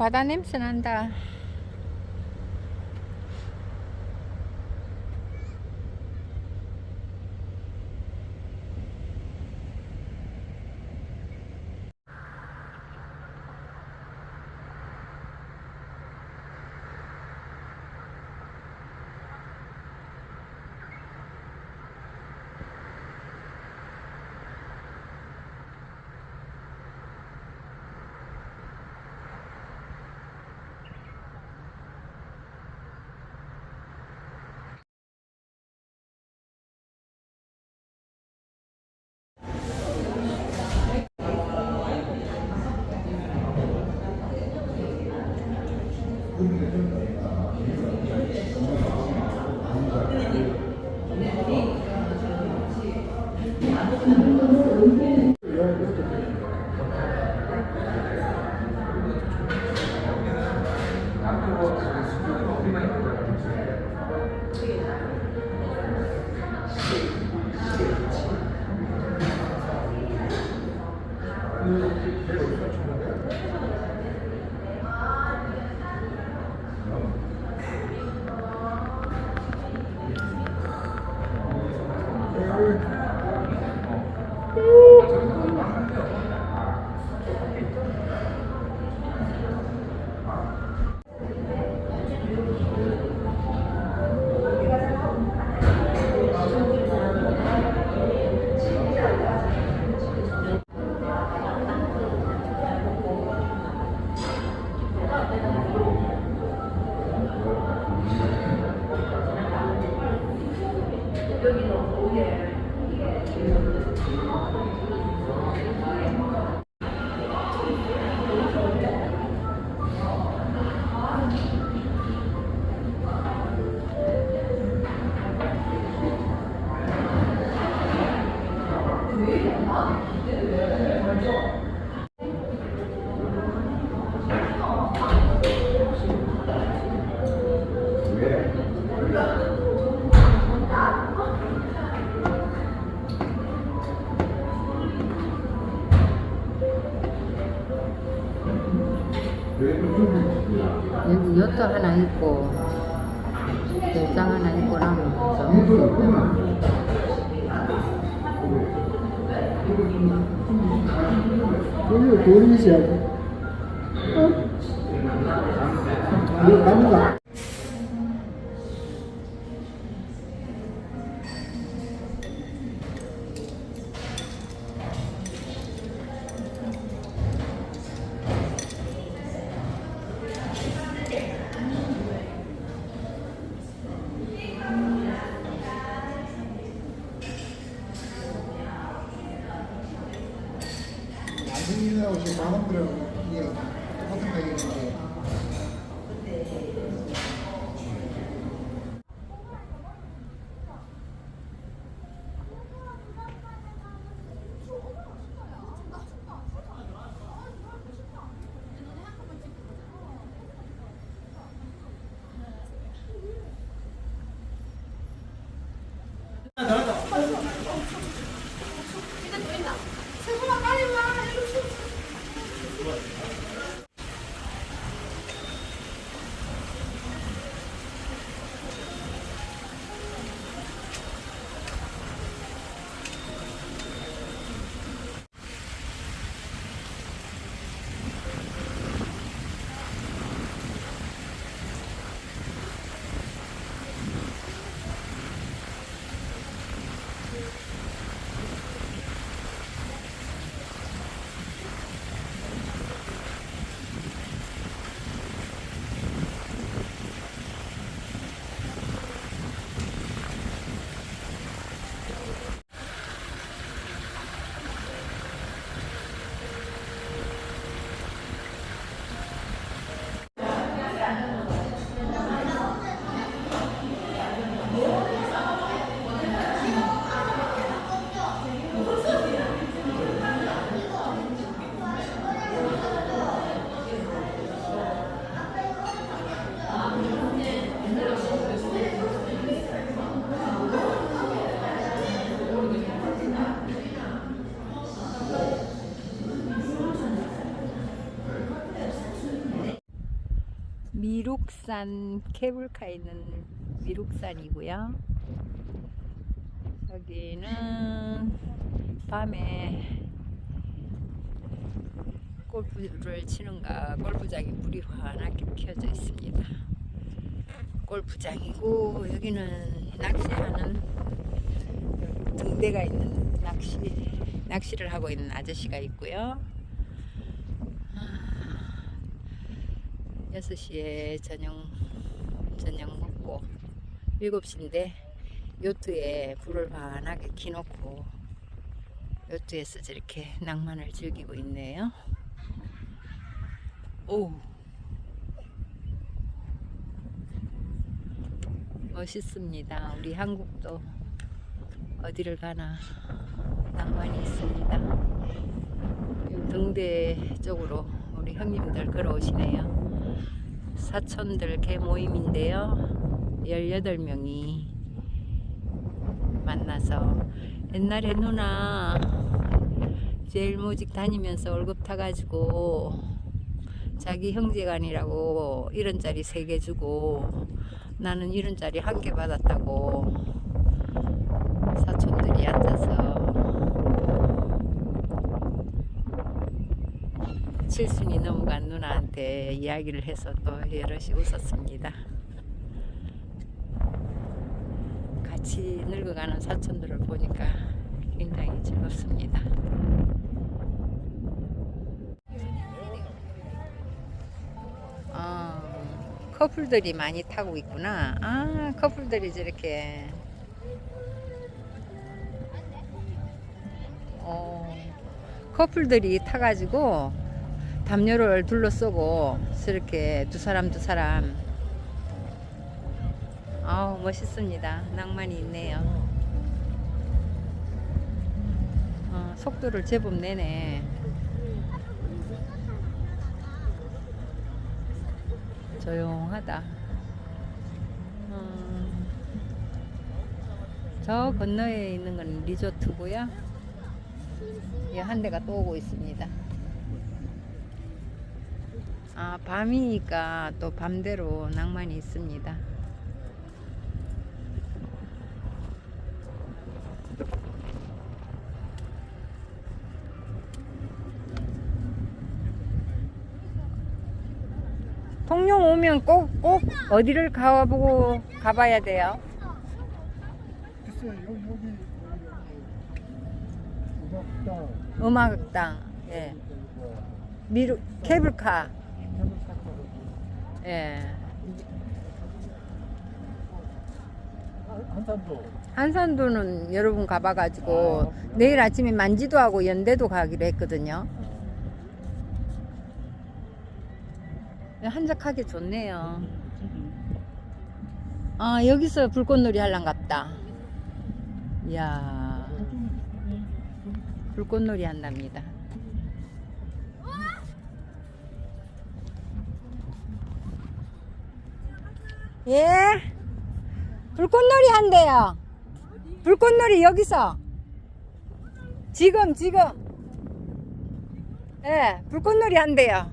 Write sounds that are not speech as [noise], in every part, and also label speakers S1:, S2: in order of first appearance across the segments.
S1: పదానేం సనంతా 여기 요트 하나 있고.
S2: Egypt
S1: 미륵산 케이블카 있는 미륵산이고요. 여기는 밤에 골프를 치는가 골프장이 불이 환하게 켜져 있습니다. 골프장이고 여기는 낚시하는 등대가 있는 낚시 낚시를 하고 있는 아저씨가 있고요. 6시에 저녁 저녁 먹고 7시인데 요트에 불을 환하게 켜놓고 요트에서 저렇게 낭만을 즐기고 있네요. 오 멋있습니다. 우리 한국도 어디를 가나 낭만이 있습니다. 등대 쪽으로 우리 형님들 걸어오시네요. 사촌들 개 모임인데요. 18명이 만나서 옛날에 누나 제일 모직 다니면서 월급 타가지고 자기 형제간이라고 1원짜리 3개 주고 나는 1원짜리 한 개 받았다고 사촌들이 앉아서 칠순이 넘어간 누나한테 이야기를 해서 또 여럿이 웃었습니다. 같이 늙어가는 사촌들을 보니까 굉장히 즐겁습니다. 아, 커플들이 많이 타고 있구나. 아, 커플들이 저렇게. 어, 커플들이 타가지고 담요를 둘러쓰고 저렇게 두 사람 두 사람. 아우, 멋있습니다. 낭만이 있네요. 어, 속도를 제법 내네. 조용하다. 음, 저 건너에 있는 건 리조트고요. 예, 한 대가 또 오고 있습니다. 아, 밤이니까 또 밤대로 낭만이 있습니다. 통영 오면 꼭, 꼭 어디를 가보고 가봐야 돼요?
S2: 글쎄 여기 여기 여기 음악당
S1: 음악당, 예. 미루, 케이블카, 예.
S2: 한산도
S1: 한산도는 여러분 가봐가지고
S2: 아?
S1: 내일 아침에 만지도 하고 연대도 가기로 했거든요. 한적하게 좋네요. 아, 여기서 불꽃놀이 할란갑다. 이야, 불꽃놀이 한답니다. 예? 불꽃놀이 한대요. 불꽃놀이 여기서. 지금, 지금. 예, 불꽃놀이 한대요.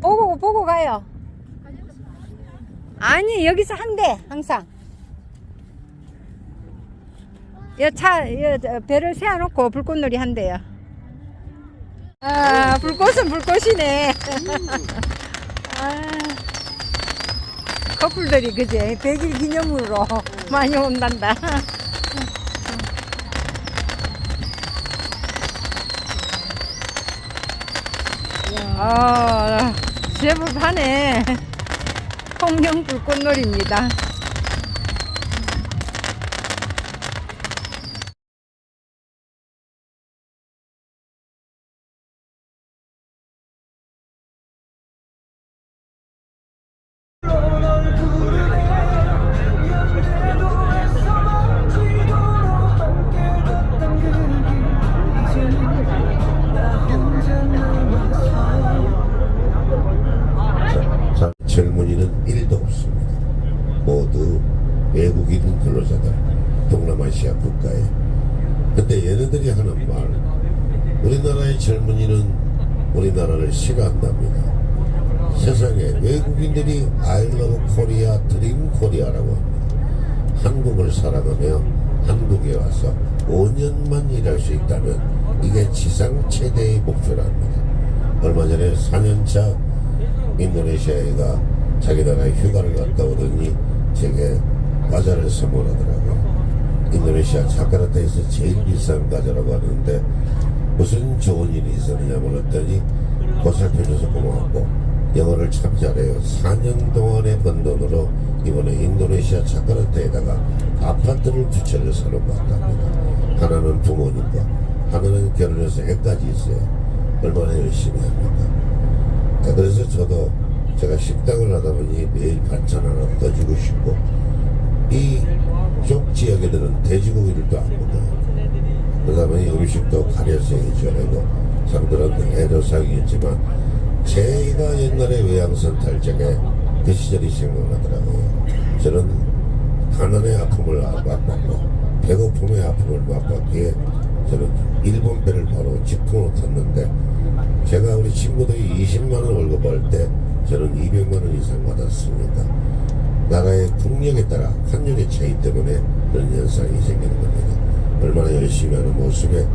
S1: 보고, 보고 가요. 아니, 여기서 한대, 항상. 여 차, 여, 저, 배를 세워놓고 불꽃놀이 한대요. 아, 불꽃은 불꽃이네. [laughs] 아, 커플들이 그제 100일 기념으로 [laughs] 많이 온단다. [laughs] 아, 제법 하네. [laughs] 통영 불 꽃놀이입니다.
S3: 우리나라를 싫어한답니다. 세상에 외국인들이 love Korea, 드림 코리아라고 합니다. 한국을 사랑하며 한국에 와서 5년만 일할 수 있다면 이게 지상 최대의 목표랍니다. 얼마 전에 4년차 인도네시아애가 자기 나라에 휴가를 갔다 오더니 제게 과자를 선물하더라고요. 인도네시아 자카르타에서 제일 비싼 과자라고 하는데 무슨 좋은 일이 있었느냐 물었더니 보살펴줘서 고마웠고 영어를 참 잘해요. 4년 동안에 번 돈으로 이번에 인도네시아 자카르타에다가 아파트를 두 채를 사러 갔답니다. 하나는 부모님과 하나는 결혼해서 애까지 있어요. 얼마나 열심히 합니까? 아, 그래서 저도 제가 식당을 하다 보니 매일 반찬 하나 더 주고 싶고 이 쪽 지역에들은 돼지고기를 또 안 먹어요. 그러다 보니 음식도 가려서 해줘야고 사람들은 애로사항이겠지만 제가 옛날에 외양선 탈 적에 그 시절이 생각나더라고요. 저는 가난의 아픔을 맛봤고 배고픔의 아픔을 맛봤기에 저는 일본 배를 바로 직통으로 탔는데 제가 우리 친구들이 20만 원 월급 벌때 저는 200만 원 이상 받았습니다. 나라의 국력에 따라 환율의 차이 때문에 그런 현상이 생기는 겁니다. 얼마나 열심히 하는 모습에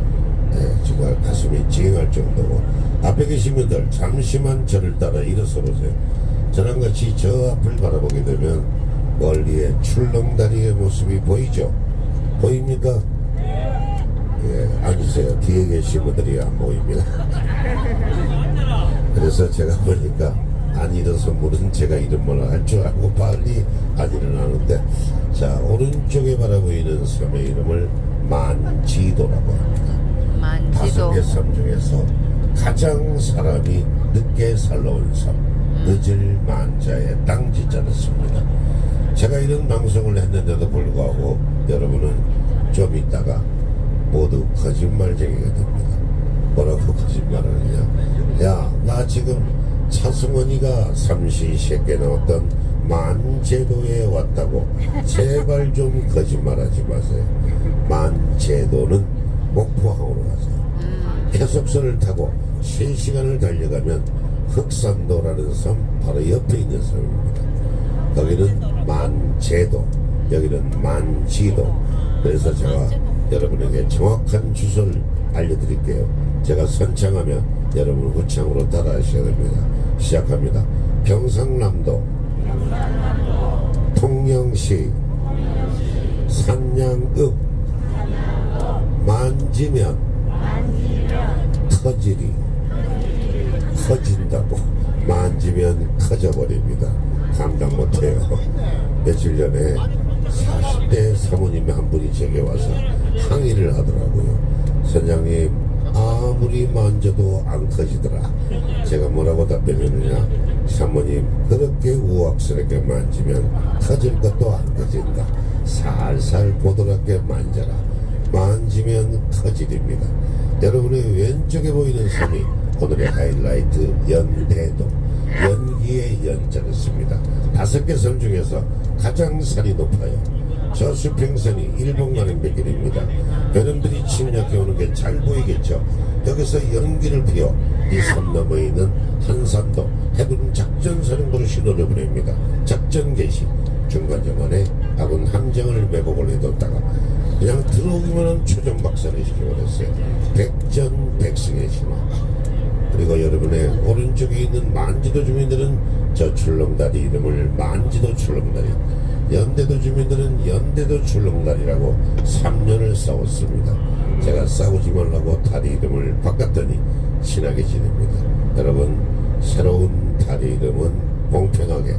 S3: 예, 정말 가슴이 찡할 정도고 앞에 계신 분들 잠시만 저를 따라 일어서 보세요. 저랑 같이 저 앞을 바라보게 되면 멀리에 출렁다리의 모습이 보이죠? 보입니까? 예, 앉으세요. 뒤에 계신 분들이 안 보입니다. [laughs] 그래서 제가 보니까 안 일어선 분은 제가 이름을 할줄 알고 빨리 안 일어나는데 자 오른쪽에 바라보이는 섬의 이름을 만지도라고 합니다. 다섯
S1: 만지도
S3: 개섬 중에서 가장 사람이 늦게 살러온 섬 늦을 만자의 땅지자를 씁니다. 제가 이런 방송을 했는데도 불구하고 여러분은 좀 있다가 모두 거짓말쟁이가 됩니다. 뭐라고 거짓말을 하냐? 야, 나 지금 차승원이가 삼시세끼 나왔던 만제도에 왔다고 제발 좀 거짓말하지 마세요. 만제도는 목포항으로 가세요. 해석선을 타고 3시간을 달려가면 흑산도라는 섬 바로 옆에 있는 섬입니다. 거기는 만제도, 여기는 만지도. 그래서 제가 여러분에게 정확한 주소를 알려드릴게요. 제가 선창하면 여러분 후창으로 따라하셔야 됩니다. 시작합니다. 경상남도, 통영시, 산양읍, 만지면, 터지리, 커진다고 만지면 커져버립니다. 감당 못해요. 며칠 전에 40대 사모님이 한 분이 제게 와서 항의를 하더라고요. 선장님 아무리 만져도 안 커지더라. 제가 뭐라고 답변했느냐. 사모님 그렇게 우악스럽게 만지면 커질 것도 안 커진다. 살살 보드랍게 만져라. 만지면 커지립니다. 여러분의 왼쪽에 보이는 섬이 오늘의 하이라이트 연대도 연기의 연자를 씁니다. 다섯 개 섬 중에서 가장 산이 높아요. 저 수평선이 일본 가는 백길입니다. 여러분들이 침략해 오는 게 잘 보이겠죠? 여기서 연기를 피워 이섬 너머에 있는 한산도 해군 작전사령부로 신호를 보냅니다. 작전 개시 중간중간에 아군 함정을 매복을 해뒀다가 그냥 들어오기만 하면 초전 박살을 시켜버렸어요. 백전백승의 신호. 그리고 여러분의 오른쪽에 있는 만지도 주민들은 저 출렁다리 이름을 만지도 출렁다리 연대도 주민들은 연대도 출렁다리라고 3년을 싸웠습니다. 제가 싸우지 말라고 다리 이름을 바꿨더니 친하게 지냅니다. 여러분 새로운 다리 이름은 공평하게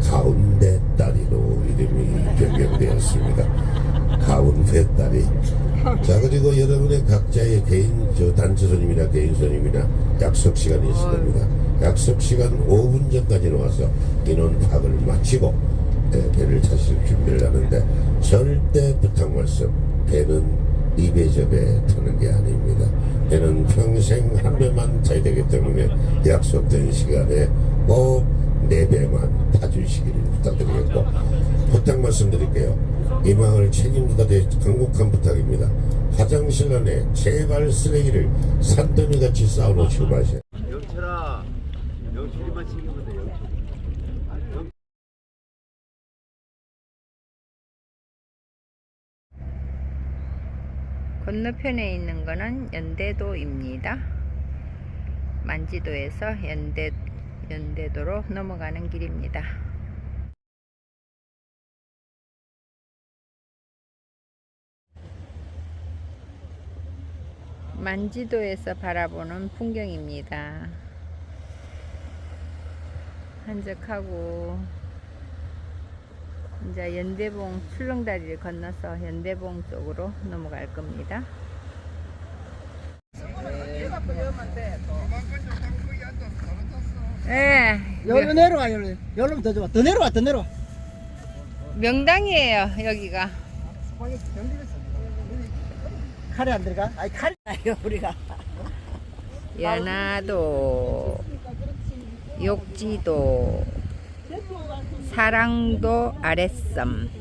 S3: 가운데 다리로 이름이 변경되었습니다. 가운데 다리. 자 그리고 여러분의 각자의 개인 저 단체 손님이나 개인 손님이나 약속 시간이 있을 겁니다. 약속 시간 5분 전까지 나와서 인원 파악을 마치고 예, 배를 타실 준비를 하는데 절대 부탁 말씀 배는 입에 접에 타는 게 아닙니다. 배는 평생 한 배만 타야 되기 때문에 약속된 시간에 꼭네 배만 타주시기를 부탁드리겠고 부탁 말씀드릴게요. 이 마을 책임지다 대 강국한 부탁입니다. 화장실 안에 제발 쓰레기를 산더미같이 쌓아놓지 마세요.
S4: 영철아, 영철이만 챙기면 돼
S1: 건너편에 있는 거는 연대도입니다. 만지도에서 연대 연대도로 넘어가는 길입니다. 만지도에서 바라보는 풍경입니다. 한적하고 이제 연대봉 출렁다리를 건너서 연대봉 쪽으로 넘어갈 겁니다. 예,
S5: 여기로 내려와 여기로 여기로 더 좋아 더 내려와 더 내려와
S1: 명당이에요 여기가.
S5: 칼이 안 들어가? 아니 칼이 아니요 우리가
S1: 연화도, [laughs] 욕지도, 사랑도 아랫섬.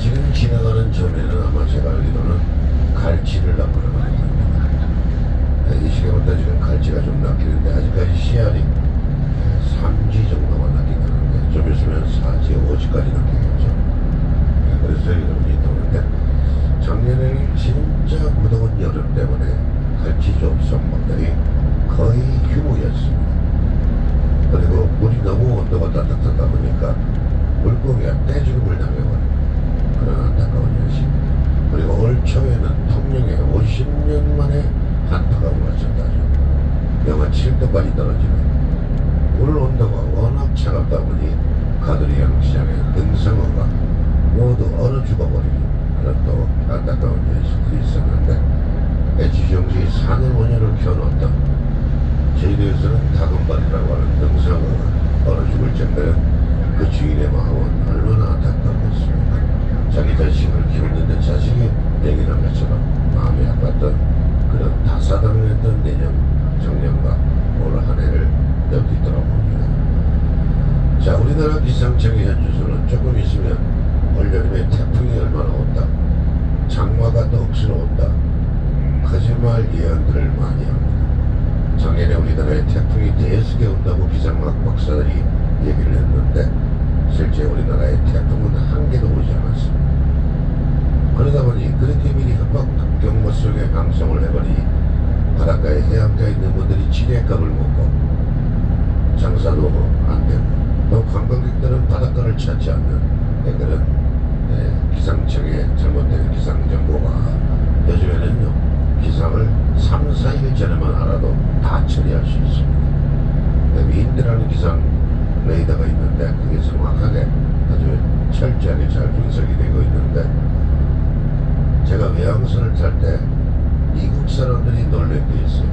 S3: 지금 지나가는 점에는 아마 제가 알기로는 갈치를 낚으러 가는 겁니다. 야, 이 시간부터 지금 갈치가 좀 낚이는데 아직까지 씨알이 3지 정도만 낚이는데 좀 있으면 4지, 5지까지 낚이겠죠. 야, 그래서 여러분이 도는데 작년에는 진짜 무더운 여름 때문에 갈치족 선박들이 거의 휴무였습니다. 그리고 물이 너무 온도가 따뜻하다 보니까 물고기가 떼죽음을 당해버린 그런 안타까운 현실. 그리고 올 초에는 통영에 50년 만에 한파가 몰아쳤다죠. 영하 7도까지 떨어지는 물 온도가 워낙 차갑다 보니 가두리 양시장의 능성어가 모두 얼어 죽어버리는 그런 또 안타까운 현실들이 있었는데 애지정지 산을 원료를 켜놓았다. 제주도에서는 다금발이라고 하는 능성어가 얼어 죽을 정도로 그 주인의 마음은 얼마나 안타까웠습니까? 자기 자식을 키우는데 자식이 내기는 것처럼 마음이 아팠던 그런 다사다난했던 내년 정년과 올 한 해를 여기 돌아봅니다. 자, 우리나라 기상청의 현주소는 조금 있으면 올여름에 태풍이 얼마나 온다. 장마가 또 억수로 온다. 거짓말 예언들을 많이 합니다. 작년에 우리나라에 태풍이 대여섯 개 온다고 기상학 박사들이 얘기를 했는데 실제 우리나라에 태풍은 한 개도 오지 않았습니다. 그러다 보니 그렇게 미리 협박 경보 속에 방송을 해버리니 바닷가에 해안가에 있는 분들이 지뢰값을 먹고 장사도 안 되고 또 관광객들은 바닷가를 찾지 않는 애들은 예, 기상청의 잘못된 기상정보가 요즘에는요 기상을 3, 4일 전에만 알아도 다 처리할 수 있습니다. 그 윈드라는 기상 레이더가 있는데 그게 정확하게 아주 철저하게 잘 분석이 되고 있는데 제가 외항선을 탈 때 미국 사람들이 놀란 게 있어요.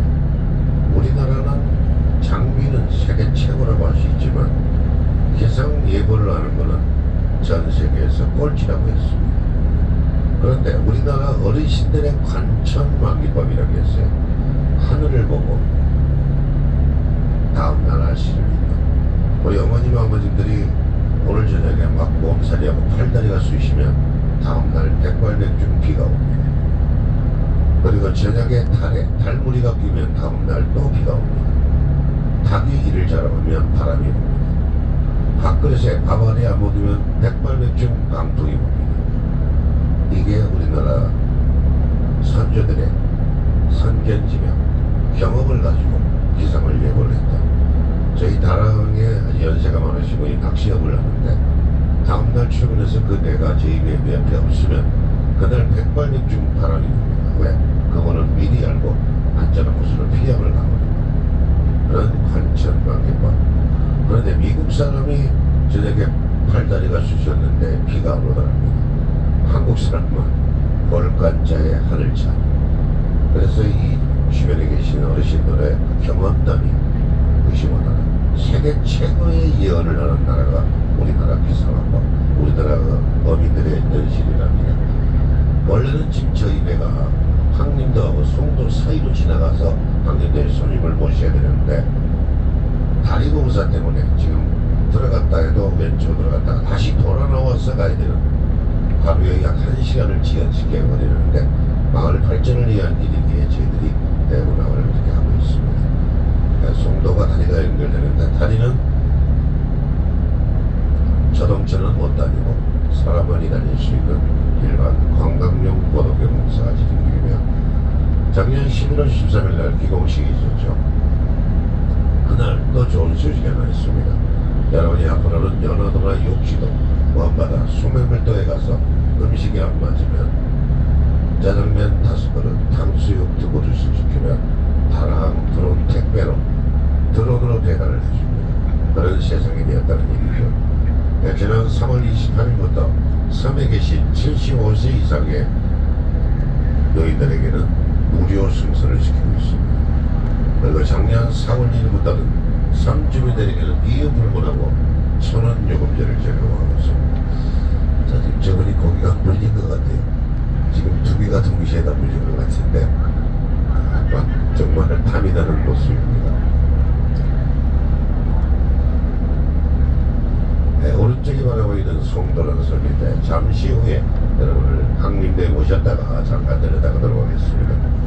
S3: 우리나라는 장비는 세계 최고라고 할 수 있지만 기상 예보를 하는 것은 전 세계에서 꼴찌라고 했습니다. 그런데 우리나라 어르신들의 관천만기법이라고 했어요. 하늘을 보고 다음날 있다. 우리 어머님 아버지들이 오늘 저녁에 막 몸살이하고 팔다리가 쑤시면 다음날 백발백중 비가 옵니다. 그리고 저녁에 달에 달무리가 끼면 다음날 또 비가 옵니다. 닭이 이를 자라보면 바람이 옵니다. 밥그릇에 밥알이 안 묻으면 백발백중 강풍이 옵니다. 이게 우리나라 선조들의 선견지명 경험을 가지고 기상을 예보를 했다. 저희 다랑에 연세가 많으시고 이 낚시업을 하는데 다음날 출근해서 그 배가 저희 배 옆에 없으면 그날 백발백중 바람이 붑니다. 왜? 그거는 미리 알고 안전한 곳으로 피함을 가거든요. 그런 관천방해법. 그런데 미국 사람이 저녁에 팔다리가 쑤셨는데 비가 안 오더랍니다. 한국 사람은 월간자의 하늘차. 그래서 이 주변에 계신 어르신들의 경험담이 의심하다. 세계 최고의 예언을 하는 나라가 우리나라 기상학과, 우리나라 어민들의 연실이랍니다. 원래는 지금 저희 배가 황림도하고 송도 사이로 지나가서 황림도에 손님을 모셔야 되는데 다리 공사 때문에 지금 들어갔다 해도 왼쪽으로 들어갔다가 다시 돌아 나와서 가야 되는 하루에 약 1시간을 지연시켜 버리는데 마을 발전을 위한 일이기에 저희들이 대문항을 이렇게 하고 있습니다. 그러니까 송도가 다리가 연결되는데 다리는 자동차는 못 다니고 사람만이 다닐 수 있는 일반 관광용 고도교 공사가 진행 중이며 작년 11월 13일 날 기공식이 있었죠. 그날 또 좋은 소식이 하나 있습니다. 여러분이 앞으로는 연어도나 욕지도, 먼바다, 수맹물도에 가서 음식이 안 맞으면 짜장면 다섯 그릇, 탕수육 두 그릇을 시키면 다랑 드론 택배로 드론으로 배달을 해줍니다. 그런 세상이 되었다는 얘기죠. 네, 지난 3월 28일부터 섬에 계신 75세 이상의 노인들에게는 무료 승선을 시키고 있습니다. 그리고 작년 4월 1일부터는 삼주민들에게는 이유불문하고 천원 요금제를 적용하고 있습니다. 자, 지금 저분이 고기가 물린 것 같아요. 지금 두 개가 동시에 다 물린 것 같은데 아, 정말 탐이 나는 모습입니다. 네, 오른쪽에 바라보 있는 송도라는 섬인데 잠시 후에 여러분을 항림대에 모셨다가 잠깐 내려다가 들어가겠습니다.